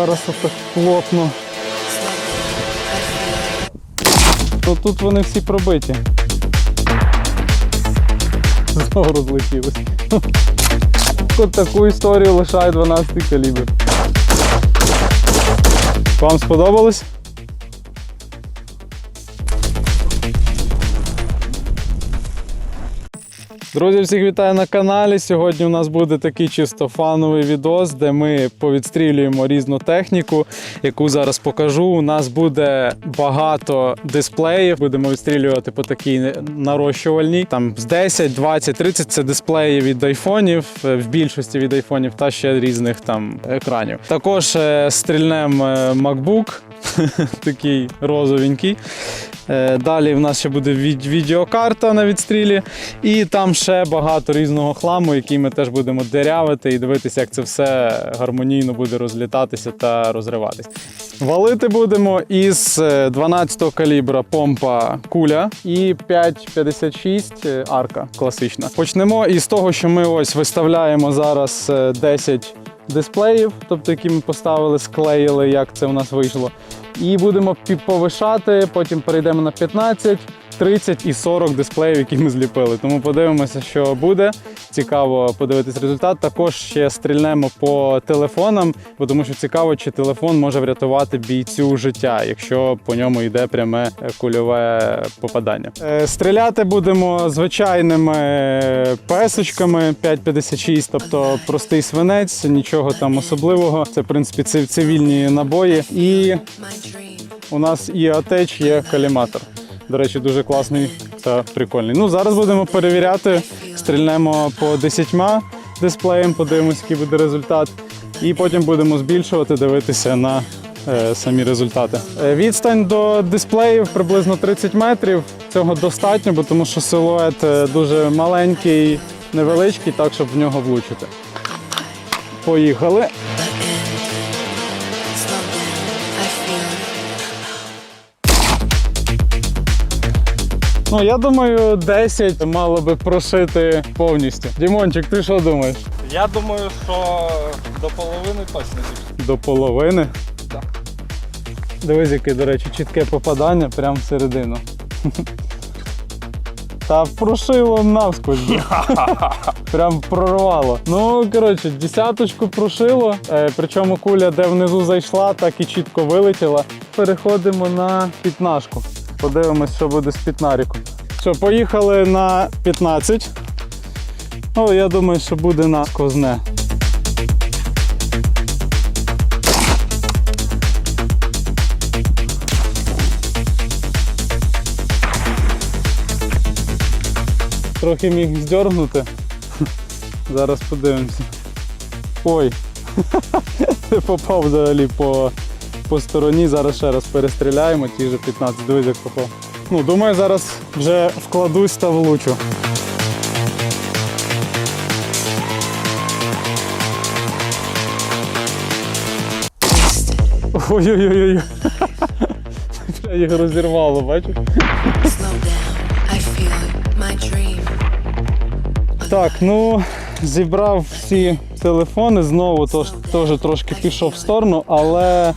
зараз отак плотно. То тут вони всі пробиті. Знову розлетілись. От таку історію лишає 12 калібр. Вам сподобалось? Друзі, всіх вітаю на каналі. Сьогодні у нас буде такий чисто фановий відос, де ми повідстрілюємо різну техніку, яку зараз покажу. У нас буде багато дисплеїв. Будемо відстрілювати по такій нарощувальній. Там з 10, 20, 30 це дисплеї від айфонів, е, в більшості від айфонів та ще різних там екранів. Також е, стрільнем е, MacBook, такий розовенький. Е, Далі в нас ще буде відеокарта на відстрілі, і там ще багато різного хламу, який ми теж будемо дерявити і дивитися, як це все гармонійно буде розлітатися та розриватись. Валити будемо із е, 12 калібра помпа куля і 5,56 е, арка класична. Почнемо із того, що ми ось виставляємо зараз е, 10 дисплеїв, тобто які ми поставили, склеїли, як це у нас вийшло. І будемо повишати, потім перейдемо на 15, 30 і 40 дисплеїв, які ми зліпили. Тому подивимося, що буде. Цікаво подивитись результат. Також ще стрільнемо по телефонам, бо тому що цікаво, чи телефон може врятувати бійцю життя, якщо по ньому йде пряме кульове попадання. Е, Стріляти будемо звичайними песочками 5,56, тобто простий свинець, нічого там особливого. Це в принципі цив- цивільні набої. І у нас і атеч є каліматор. До речі, дуже класний та прикольний. Ну, зараз будемо перевіряти, стрільнемо по 10 дисплеям, подивимось, який буде результат. І потім будемо збільшувати, дивитися на е, самі результати. Е, відстань до дисплеїв приблизно 30 метрів. Цього достатньо, бо тому що силует е, дуже маленький, невеличкий, так щоб в нього влучити. Поїхали. Ну, я думаю, 10 мало би прошити повністю. Дімончик, ти що думаєш? Я думаю, що до половини точно зійшло. До половини? Так. Дивись, яке, до речі, чітке попадання прямо всередину. Та прошило навскось. Прям прорвало. Ну, коротше, десяточку прошило. Е, причому куля, де внизу зайшла, так і чітко вилетіла. Переходимо на п'ятнашку. Подивимось, що буде з п'ятнаріком. Що, поїхали на 15. Ну, я думаю, що буде на козне. Трохи міг здергнути. Зараз подивимося. Ой. Ти попав взагалі по, по стороні. Зараз ще раз перестріляємо, ті вже 15, дивись, як попав. Ну, думаю, зараз вже вкладусь та влучу. Ой-ой-ой. Бля, Їх розірвало, бачиш? Так, ну зібрав всі телефони знову, тож теж трошки пішов в сторону, але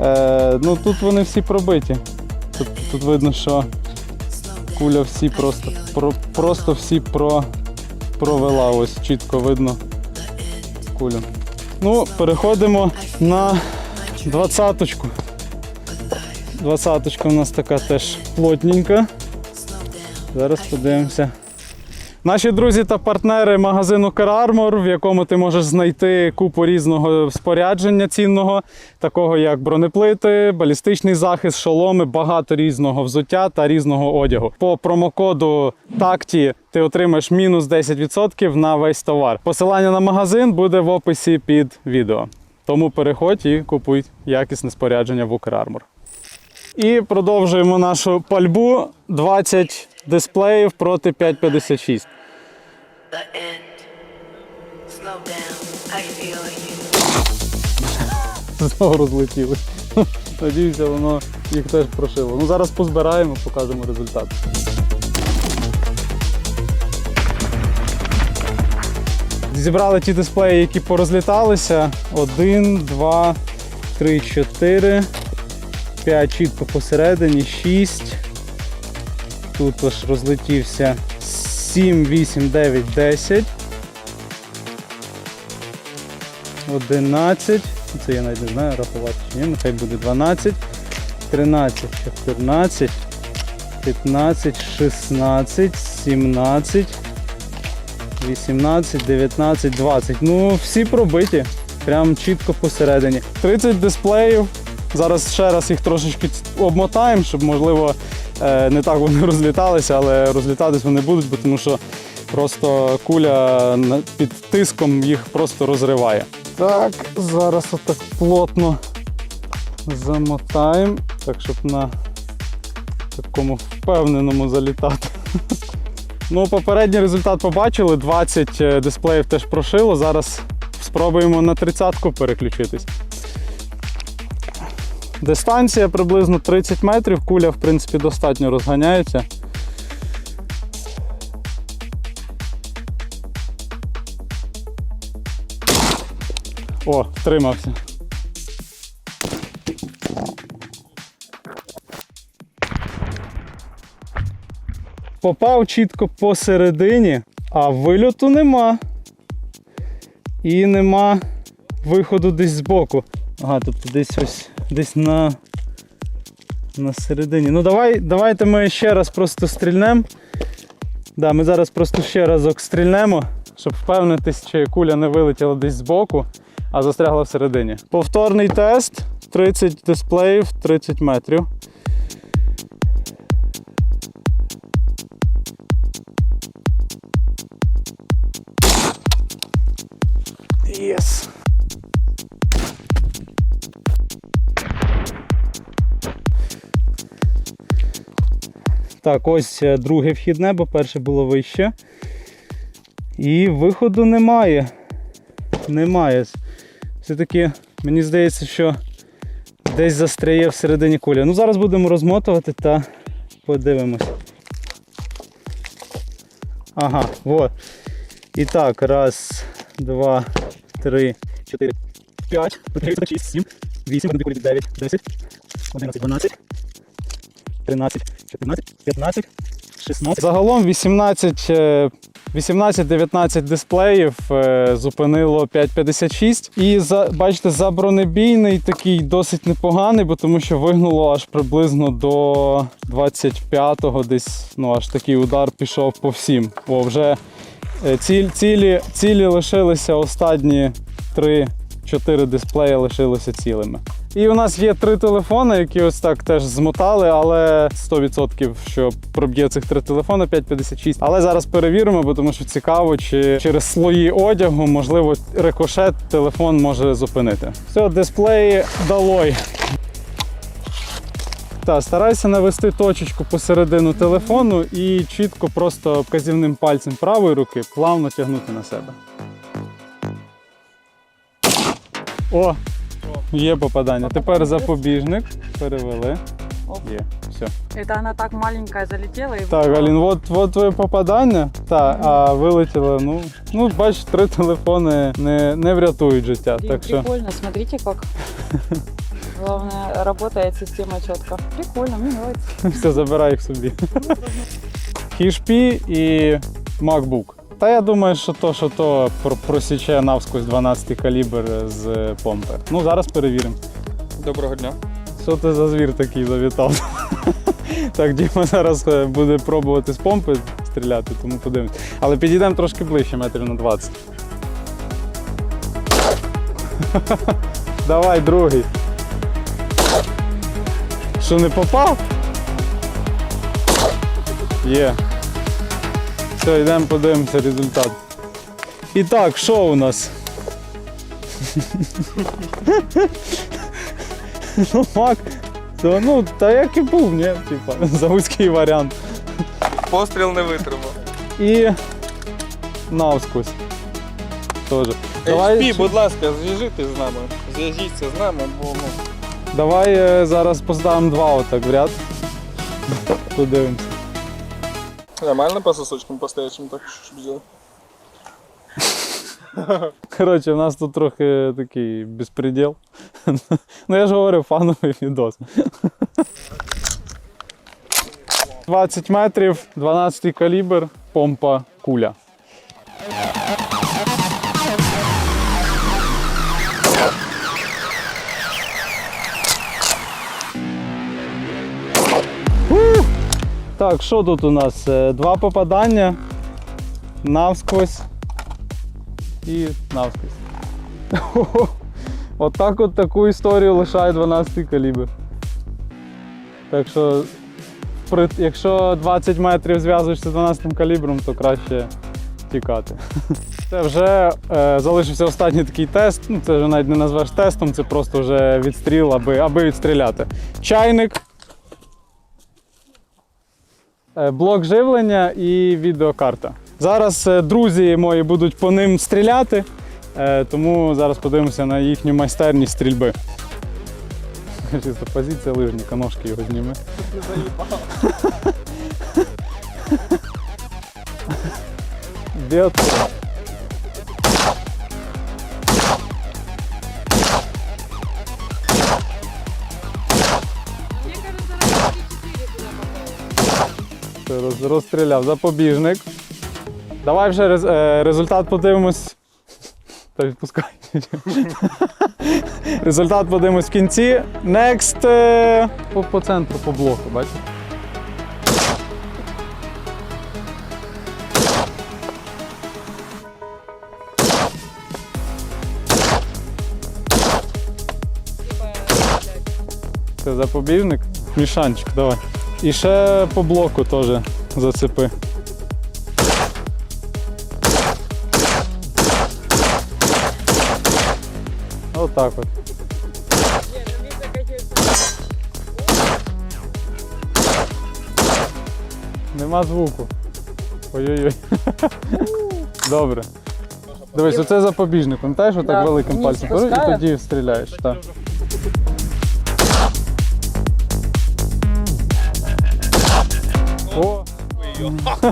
е, ну, тут вони всі пробиті. Тут, тут видно, що куля всі просто, про, просто всі про, провела. Ось чітко видно кулю. Ну, переходимо на двадцяточку. Двадцяточка у нас така теж плотненька. Зараз подивимося. Наші друзі та партнери магазину Car Armor, в якому ти можеш знайти купу різного спорядження цінного, такого як бронеплити, балістичний захист, шоломи, багато різного взуття та різного одягу. По промокоду TACTI ти отримаєш мінус 10% на весь товар. Посилання на магазин буде в описі під відео. Тому переходь і купуй якісне спорядження в Укрармор. І продовжуємо нашу пальбу 20 дисплеїв проти 556. The end. Slow down, I feel you. Знову розлетіли. Надіюся, воно їх теж прошило. Ну зараз позбираємо, покажемо результат. Зібрали ті дисплеї, які порозліталися. Один, два, 3, 4, 5 чітко посередині, 6. Тут аж розлетівся 7, 8, 9, 10. 11. Це я навіть не знаю рахувати чи ні, нехай буде 12, 13, 14, 15, 16, 17, 18, 19, 20. Ну, всі пробиті. Прям чітко посередині. 30 дисплеїв. Зараз ще раз їх трошечки обмотаємо, щоб, можливо, не так вони розліталися, але розлітатись вони будуть, бо тому що просто куля під тиском їх просто розриває. Так, зараз отак плотно замотаємо, так, щоб на такому впевненому залітати. Ну, попередній результат побачили, 20 е, дисплеїв теж прошило. Зараз спробуємо на 30-ку переключитись. Дистанція приблизно 30 метрів, куля, в принципі, достатньо розганяється. О, втримався. Попав чітко посередині, а вильоту нема. І нема виходу десь збоку. Ага, тобто десь ось десь на, на середині. Ну давай, давайте ми ще раз просто стрільнемо. Да, ми зараз просто ще разок стрільнемо, щоб впевнитись, чи куля не вилетіла десь збоку, а застрягла всередині. Повторний тест. 30 дисплеїв, 30 метрів. Так, ось е, друге вхідне, бо перше було вище. І виходу немає. Немає. Все-таки мені здається, що десь застряє всередині куля. Ну, зараз будемо розмотувати та подивимось. Ага, вот. І так, раз, два, три, чотири, п'ять, шість, сім, вісім, дев'ять, десять, одинадцять, дванадцять, тринадцять, чотирнадцять, п'ятнадцять, шістнадцять. Загалом 18, е, 18-19 дисплеїв е, зупинило 5.56. І за, бачите, за бронебійний такий досить непоганий, бо тому що вигнуло аж приблизно до 25-го десь. Ну аж такий удар пішов по всім. О, вже Е, Ціль, цілі, цілі лишилися останні 3-4 дисплеї лишилися цілими. І у нас є три телефони, які ось так теж змотали, але 100% що проб'є цих три телефони 556. Але зараз перевіримо, бо тому що цікаво, чи через слої одягу, можливо, рикошет телефон може зупинити. Все, дисплеї долой. Так, старайся навести точечку посередину телефону і чітко просто вказівним пальцем правої руки плавно тягнути на себе. О! Є попадання. Тепер запобіжник. Перевели. Оп. Є. Все. Это она так маленькая залетела и Так, выпала. Алін, от, от твоє попадання. Так, а вилетіло, ну, ну бач, три телефони не, не врятують життя. Блин, Так що Прикольно, смотрите как. Главное, работает система четко. Прикольно, мне нравится. все забирай їх собі. HP і MacBook. Та я думаю, що то, що то просіче навскось 12 калібр з помпи. Ну, зараз перевіримо. Доброго дня. Що це за звір такий завітав? так, Діма зараз е, буде пробувати з помпи стріляти, тому подивимось. Але підійдемо трошки ближче, метрів на 20. Давай, другий. Що не попав? Є. Все, йдемо подивимося результат. І так, що у нас? Ну, мак. То, ну, та як і був, ні? Типа, заводський варіант. Постріл не витримав. І навскось. Тоже. Давай, HP, будь ласка, зв'яжитесь з нами. Зв'яжіться з нами, бо ну, давай е, зараз поставимо два отак в ряд. Подивимося. нормально по сосочкам по стоячим так, щоб взяв. Коротше, у нас тут трохи такий безпреділ. Ну я ж говорю, фановий відос. 20 метрів, 12 калібр, помпа, куля. Так, що тут у нас? Е, Два попадання навсквозь і навсквозь. Отак от таку історію лишає 12 калібр. Так що, якщо 20 метрів зв'язуєшся з 12 калібром, то краще тікати. Це вже е, залишився останній такий тест. Ну, це вже навіть не назвеш тестом, це просто вже відстріл, аби, аби відстріляти. Чайник, блок живлення і відеокарта. Зараз е, друзі мої будуть по ним стріляти, е, тому зараз подивимося на їхню майстерність стрільби. Чисто позиція лижника, ножки його зніме. Заїбав. роз- Розстріляв. Запобіжник. Давай вже рез- е, результат подивимось. Та відпускай. результат подивимось в кінці. Next. е, По, по центру, по блоку, бачиш? Це запобіжник. Мішанчик, давай. І ще по блоку теж зацепи. Отак от. Нема звуку. Ой-ой-ой. Добре. Дивись, оце запобіжник. Пам'ятаєш, отак великим пальцем і тоді стріляєш. Так.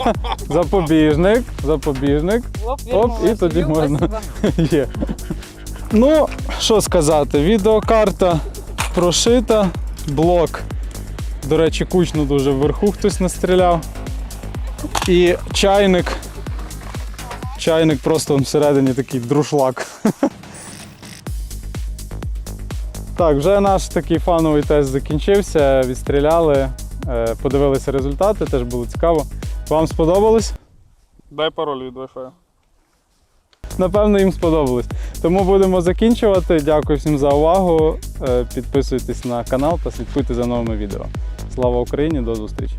Запобіжник, запобіжник. Оп, Оп, і тоді можна. Є. Ну, що сказати, відеокарта прошита, блок. До речі, кучно дуже вверху хтось настріляв. І чайник. Чайник просто всередині такий друшлак. Так, вже наш такий фановий тест закінчився, відстріляли, е, подивилися результати, теж було цікаво. Вам сподобалось? Дай пароль від Wi-Fi. Напевно, їм сподобалось. Тому будемо закінчувати. Дякую всім за увагу. Е, Підписуйтесь на канал та слідкуйте за новими відео. Слава Україні! До зустрічі!